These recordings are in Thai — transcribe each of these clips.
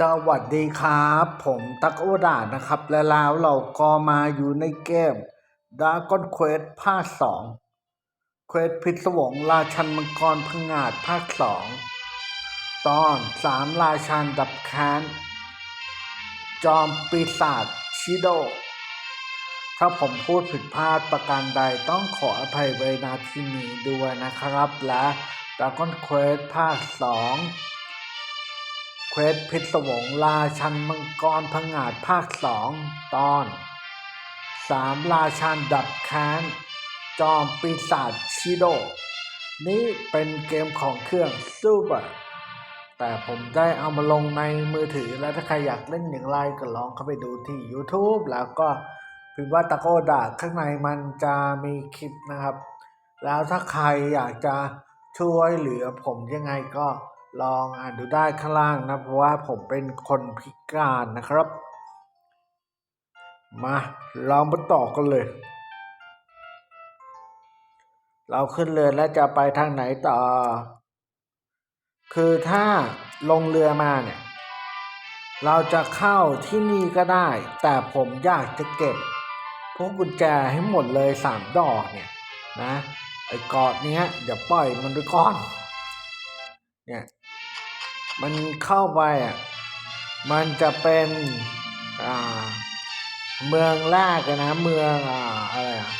สวัสดีครับ ผมตักโอดานะครับ และแล้วเราก็มาอยู่ในเกม Dragon Quest ภาคสองเควสพิศวงราชันมังกรพังงาดภาคสองตอนสามราชันดับแค้น จอมปีศาจชิโด ถ้าผมพูดผิดพลาดประการใดต้องขออภัยไว้ณที่นี้ด้วยนะครับ และ Dragon Quest ภาคสอง เควสพิศวงราชันมังกรพังงาดภาคสองตอนสามราชันดับแค้น จอมปีศาจชิโด นี่เป็นเกมของเครื่องซูเปอร์แต่ผมได้เอามาลงในมือถือแล้วถ้าใครอยากเล่นอย่างไรก็ลองเข้าไปดูที่ YouTube แล้วก็พิมพ์ว่าตะโกดาข้างในมันจะมีคลิปนะครับ แล้วถ้าใครอยากจะช่วยเหลือผมยังไงก็ ลองอ่านดูได้ข้างล่างนะ เพราะว่าผมเป็นคนพิการนะครับ มาเรามาต่อกันเลย เราขึ้นเรือแล้วจะไปทางไหนต่อ คือถ้าลงเรือมาเนี่ย เราจะเข้าที่นี่ก็ได้ แต่ผมอยากจะเก็บ พวกกุญแจให้หมดเลยสามดอกเนี่ยนะไอ้กาะเนี้ยเดี๋ยวปล่อยมันไปก่อน เนี่ย มันเข้าไปอะมันจะเป็นอ่าเมืองแรกนะเมืองอ่าอะไรอะ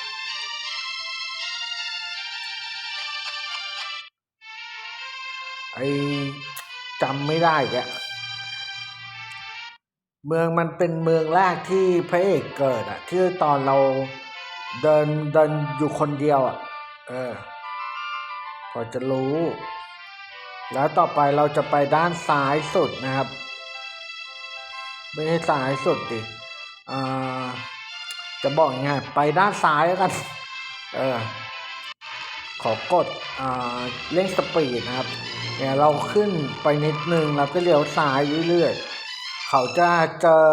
ไอจำไม่ได้แกเมืองมันเป็นเมืองแรกที่พระเอกเกิดอะที่ตอนเราเดินเดินอยู่คนเดียวอะเออพอจะรู้ แล้วต่อไปเราจะไปด้านซ้ายสุดนะครับ ไม่ใช่ซ้ายสุดดิจะบอกยังไงไปด้านซ้ายแล้วกัน เออ ขอกดอ่าเร่งสปีดนะครับ เนี่ยเราขึ้นไปนิดนึงแล้วก็เลี้ยวซ้ายเรื่อยๆ เขาจะเจอ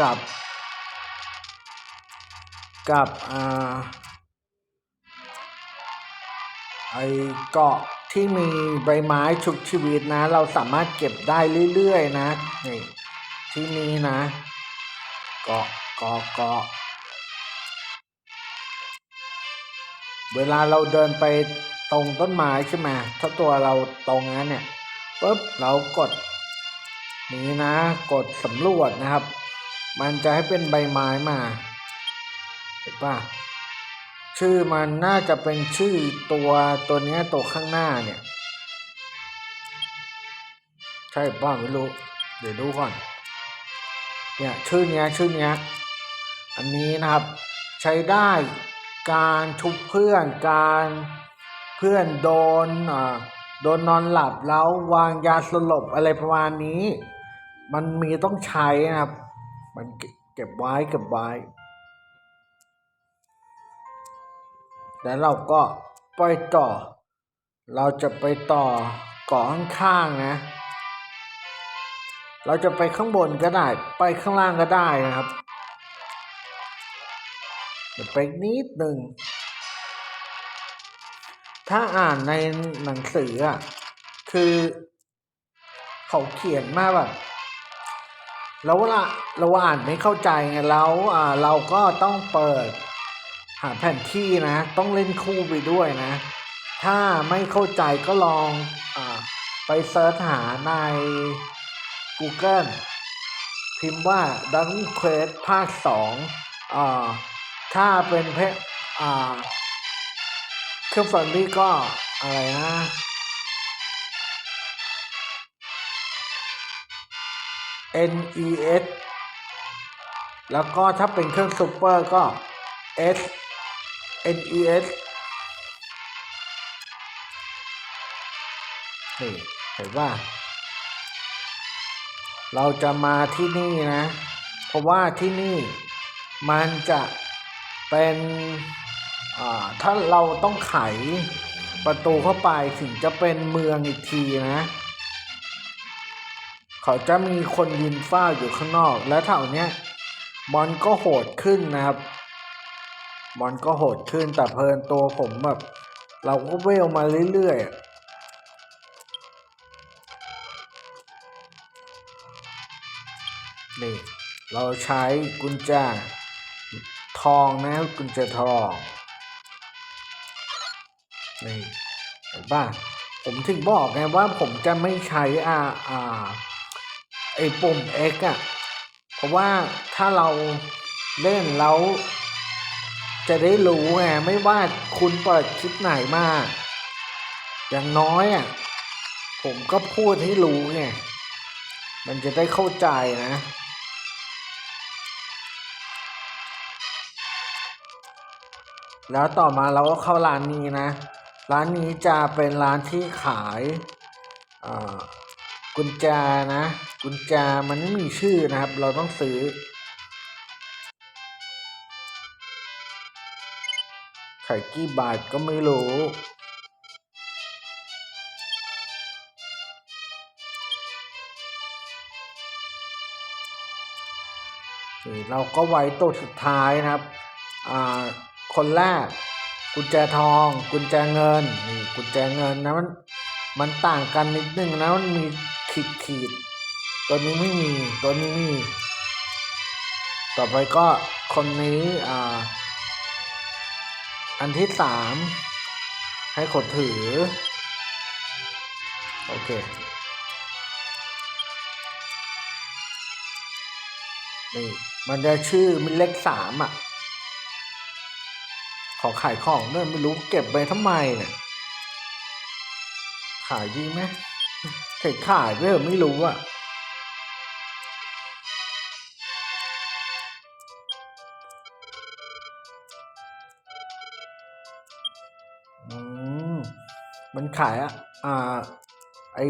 กับกับอไอเกาะ ที่มีใบไม้ชุกชีวิตนะ เราสามารถเก็บได้เรื่อยๆนะนี่ที่นี้นะเกาะเกาะเกาะเวลาเราเดินไปตรงต้นไม้ใช่ไหมถ้าตัวเราตรงนั้นเนี่ยปุ๊บเรากดนี้นะ กดสำรวจนะครับ มันจะให้เป็นใบไม้มาเห็นปะ ชื่อมันน่าจะเป็นชื่อตัวตัวเนี้ยตัวข้างหน้าเนี่ย ใช่ป่ะไม่รู้ เดี๋ยวดูก่อน เนี่ยชื่อเนี้ยชื่อเนี้ยอันนี้นะครับ ใช้ได้การชุบเพื่อนการเพื่อนโดนอ่าโดนนอนหลับแล้ววางยาสลบอะไรประมาณนี้ มันมีต้องใช้นะครับ มันเก็บไว้เก็บไว้ แล้วเราก็ไปต่อ เราจะไปต่อเกาะข้างๆนะ เราจะไปข้างบนก็ได้ ไปข้างล่างก็ได้นะครับเดี๋ยวไปนิดหนึ่ง ถ้าอ่านในหนังสืออะ คือเขาเขียนมาแบบแล้วเวละเราอ่านไม่เข้าใจไงแล้วเราก็ต้องเปิด หาแผนที่นะ ต้องเล่นคู่ไปด้วยนะ ถ้าไม่เข้าใจก็ลองอไปเซิร์ชหาใน Google พิมพ์ว่า Dragon Quest ภาคสองอ่าถ้าเป็นเพอ่าเครื่องฟังนี่ก็ อะไรนะ NES แล้วก็ถ้าเป็นเครื่องซูเปอร์ก็ S NES นี่เห็นว่า เราจะมาที่นี่นะ เพราะว่าที่นี่มันจะเป็นถ้าเราต้องไขประตูเข้าไปถึงจะเป็นเมืองอีกทีนะ เขาจะมีคนยืนเฝ้าอยู่ข้างนอก และแถวเนี้ย มอนก็โหดขึ้นนะครับ มอนก็โหดขึ้นแต่เพลินตัวผมแบบ เราก็เวลมาเรื่อยๆนี่เราใช้กุญแจทองนะกุญแจทองนี่เห็นป่ะผมถึงบอกไงว่าผมจะไม่ใช้อ่าอ่าไอปุ่ม X อะเพราะว่าถ้าเราเล่นแล้ว จะได้รู้ไงไม่ว่าคุณเปิดคลิปไหนมา อย่างน้อยอะผมก็พูดให้รู้ไงมันจะได้เข้าใจนะแล้วต่อมาเราก็เข้าร้านนี้นะ ร้านนี้จะเป็นร้านที่ขายกุญแจนะ กุญแจมันไม่มีชื่อนะครับ เราต้องซื้อ ขายกี่บาทก็ไม่รู้ เราก็ไว้ตัวสุดท้ายนะครับ อ่า คนแรก กุญแจทอง กุญแจเงิน นี่กุญแจเงินนะมันมันต่างกันนิดนึงนะมันมีขีดขีดตัวนี้ไม่มีตัวนี้มี ต่อไปก็คนนี้อ่า อันที่สามให้กดถือ โอเค นี่มันจะชื่อมันเลขสามอะ ขอขายของด้วยไม่รู้เก็บไปทำไมเนี่ย ขายดีไหมขายขายไปเถอไม่รู้อะ อืมมันขายอะอ่า ไอ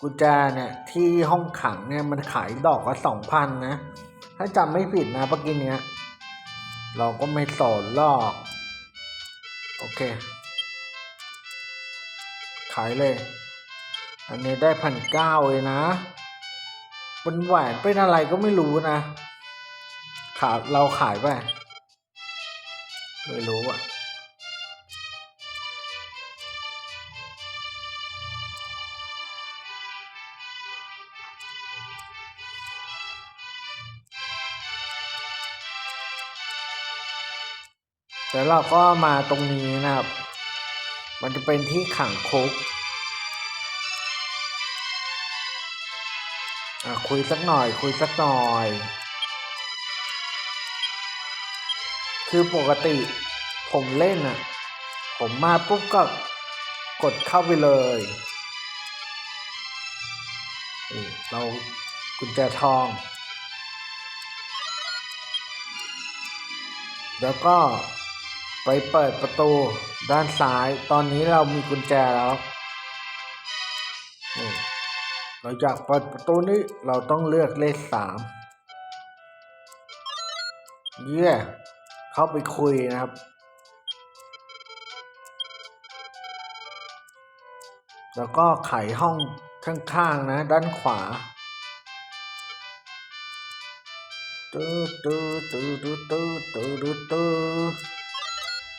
กุญแจเนี่ย ที่ห้องขังเนี่ยมันขายดอกละสองพันนะ ถ้าจำไม่ผิดนะปกี้เนี้ย เราก็ไม่สอนลอก โอเค ขายเลย อันนี้ได้พันเก้าเลยนะเป็นแหวนเป็นอะไรก็ไม่รู้นะ ขาเราขายไป ไม่รู้อะ แล้วเราก็มาตรงนี้นะครับ มันจะเป็นที่ขังคุกอะคุยสักหน่อย คุยสักหน่อย คือปกติผมเล่นอะ ผมมาปุ๊บก็กดเข้าไปเลย เรากุญแจทอง แล้วก็ ไปเปิดประตูด้านซ้าย ตอนนี้เรามีกุญแจแล้วนี่เราอยากเปิดประตูนี้เราต้องเลือกเลขสามเยี่ยเข้าไปคุยนะครับ แล้วก็ไขห้องข้างๆนะ ด้านขวาตื้อตื้อตื้อตื้อตื้อตื้อ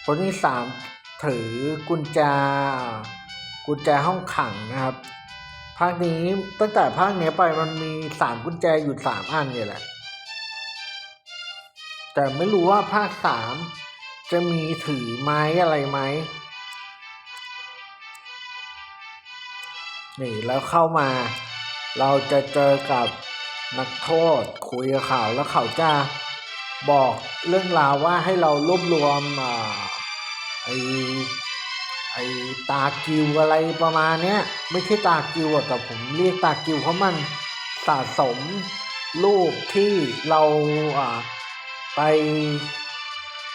คนที่สามถือกุญแจกุญแจห้องขังนะครับ ภาคนี้ตั้งแต่ภาคนี้ไปมันมีสามกุญแจอยู่สามอันเนี่ยแหละ แต่ไม่รู้ว่าภาคสามจะมีถือไม้อะไรไหมนี่แล้วเข้ามา เราจะเจอกับนักโทษคุยกับเขาแล้วเขาจะบอกเรื่องราวว่าให้เรารวบรวมอ่า ไอไอตากิวอะไรประมาณเนี้ยไม่ใช่ตากิวแต่ผมเรียกตากิวเพราะมันสะสมรูปที่เราอ่าไป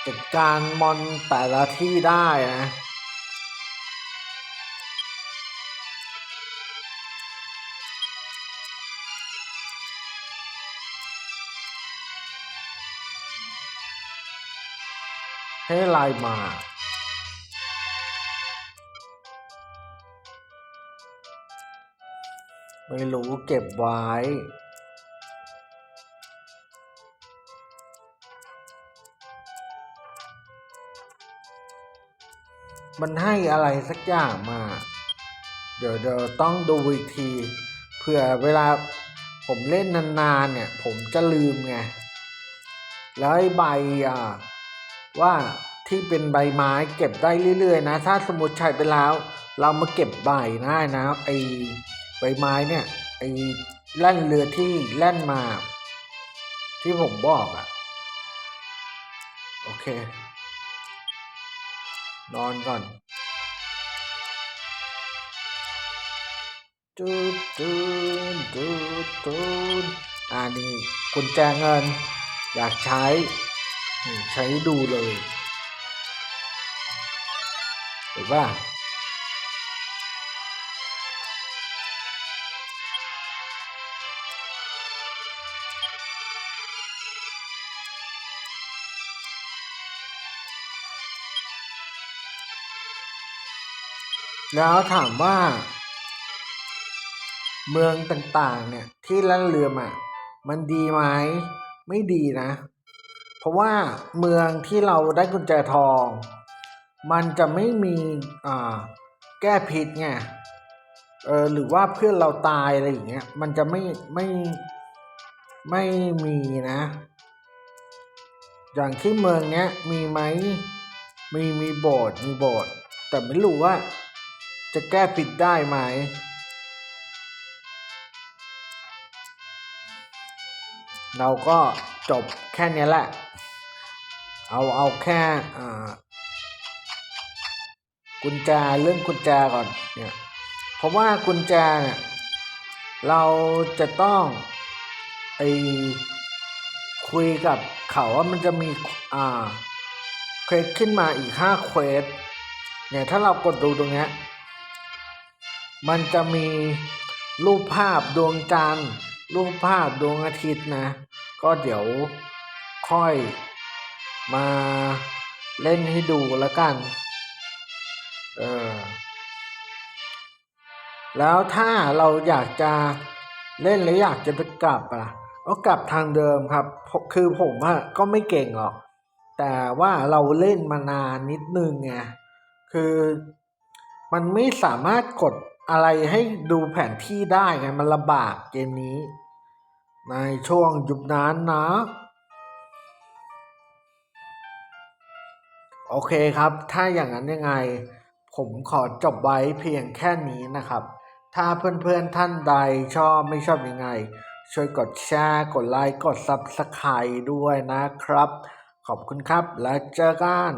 จัดการมอนแต่ละที่ได้นะให้ไลน์มา ไม่รู้เก็บไว้ มันให้อะไรสักอย่างมา เดี๋ยวเดี๋ยวต้องดูอีกทีเผื่อเวลาผมเล่นนานๆเนี่ย ผมจะลืมไง แล้วไอ้ใบอะว่าที่เป็นใบไม้เก็บได้เรื่อยๆนะ ถ้าสมมติใช้ไปแล้ว เรามาเก็บใบได้นะไอ ใบไม้เนี่ยไอ้แล่นเรือที่แล่นมา ที่ผมบอกอะ่ะ โอเค นอนก่อนตูดตูนตูดตูนอ่านี่กุญแจเงิน อยากใช้ ใช้ดูเลยเห็นป่ะ แล้วถามว่า เมืองต่างๆ เนี่ย ที่ล่นเรือมามันดีไหมไม่ดีนะ เพราะว่าเมืองที่เราได้กุญแจทอง มันจะไม่มีอ่าแก้พิษไงเออหรือว่าเพื่อนเราตายอะไรอย่างเงี้ยมันจะไม่ไม่ไม่มีนะ อย่างที่เมืองเนี้ยมีไหมมีมีโบสถ์มีโบสถ์แต่ไม่รู้ว่า จะแก้ผิดได้ไหม เราก็จบแค่นี้แหละ เอาเอาแค่กุญแจเรื่องกุญแจก่อนเนี่ยเพราะว่ากุญแจเนี่ยเราจะต้องไอคุยกับเขาว่ามันจะมีอ่าเควสขึ้นมาอีกห้าเควสเนี่ยถ้าเรากดดูตรงเนี้ย มันจะมีรูปภาพดวงจันทร์รูปภาพดวงอาทิตย์นะ ก็เดี๋ยวค่อยมาเล่นให้ดูแล้วกัน เออ แล้วถ้าเราอยากจะเล่นแล้วอยากจะไปกลับอะก็กลับทางเดิมครับ คือผมอะก็ไม่เก่งหรอก แต่ว่าเราเล่นมานานนิดนึงไง คือมันไม่สามารถกด อะไรให้ดูแผนที่ได้ไง มันลำบากเกมนี้ ในช่วงยุคนั้นนะ โอเคครับ ถ้าอย่างนั้นยังไง ผมขอจบไว้เพียงแค่นี้นะครับ ถ้าเพื่อนๆท่านใดชอบไม่ชอบยังไง ช่วยกดแชร์ กดไลค์ กด Subscribe ด้วยนะครับ ขอบคุณครับแล้วเจอกัน